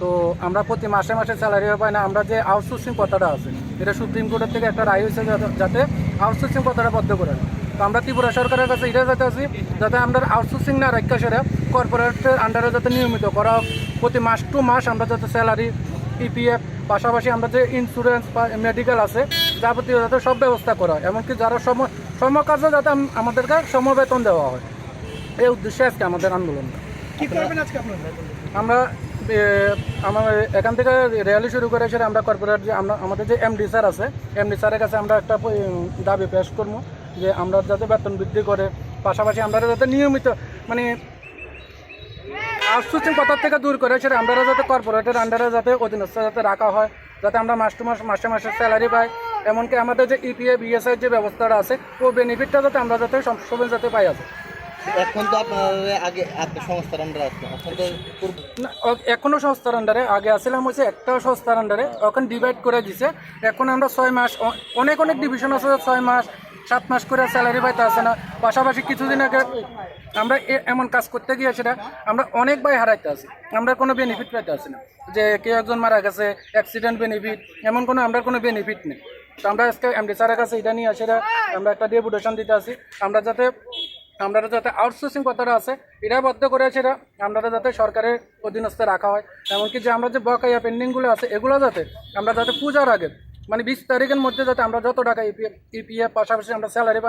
তো আমরা প্রতি মাসে মাসে স্যালারি পাই না আমরা যে আউটসোর্সিং কথাটা আছে এটা সুপ্রিম কোর্টের থেকে একটা রায় হয়েছে যাতে- আউটসোর্সিং কথাটা বদ্ধ করে তো আমরা ত্রিপুরা সরকারের কাছে এটা যাতে আছি যাতে আমরা আউটসোর্সিং না রাখা সেটা কর্পোরেটের আন্ডারে যাতে নিয়মিত করা হোক। প্রতি মাস টু মাস আমরা যাতে স্যালারি ইপিএফ পাশাপাশি আমরা যে ইন্স্যুরেন্স বা মেডিকেল আছে যাবতীয় যাতে সব ব্যবস্থা করা হয়। এমনকি যারা সম সম কাজে যাতে আমাদেরকে সমবেতন দেওয়া হয়। এই উদ্দেশ্যে আজকে আমাদের আন্দোলন। কি করবেন আজকে আপনারা? আমরা আমার এখান থেকে র্যালি শুরু করে সেটা আমরা কর্পোরেট যে আমরা, আমাদের যে এমডি স্যার আছে এমডি স্যারের কাছে আমরা একটা দাবি পেশ করব যে আমরা যাতে বেতন বৃদ্ধি করে। পাশাপাশি আমরা যাতে নিয়মিত মানে আউটসোর্সিং কথার থেকে দূর করে সেটা আমরা যাতে কর্পোরেটের আন্ডারে যাতে অধীনস্থ যাতে রাখা হয়, যাতে আমরা মাস টু মাস, মাসে মাসে স্যালারি পাই। এমনকি আমাদের যে E ইপিএ বিএসআই যে ব্যবস্থাটা আছে, ও বেনিফিটটা যাতে আমরা যাতে সবসময় যাতে পাই আছে এখন তো আপনার আগে সংস্থার আন্ডার আছে এখন তো না, অ- এখনও সংস্থার আন্ডারে আগে আসছিলাম হচ্ছে একটা সংস্থার আন্ডারে এখন ডিভাইড করে দিছে। এখন আমরা ছয় মাস অনেক অনেক ডিভিশন আছে ছয় মাস সাত মাস করে স্যালারি পাইতে আসে না। পাশাপাশি কিছুদিন আগে আমরা এমন কাজ করতে গিয়ে সেটা আমরা অনেক ভাই হারাইতে আছি আমরা কোনো বেনিফিট পাইতে আসি না। যে কেউ একজন মারা গেছে অ্যাক্সিডেন্ট বেনিফিট এমন কোনো আমরা কোনো বেনিফিট নেই। তো আমরা আজকে এমডি স্যারের কাছে এটা নিয়ে সেটা আমরা একটা ডেপুটেশন দিতে আসি। আমরা যাতে আমরা যাতে আউটসোর্সিং কথাটা আছে, এটা বদ্ধ করে সেটা আমরা যাতে সরকারের অধীনস্থ রাখা হয়। এমনকি যে আমরা যে বকাইয়া পেন্ডিংগুলো আছে, এগুলো যাতে আমরা যাতে পূজার আগে মানে বিশ তারিখের মধ্যে যাতে আমরা যত টাকা ইপিএফ ইপিএফ পাশাপাশি আমরা স্যালারি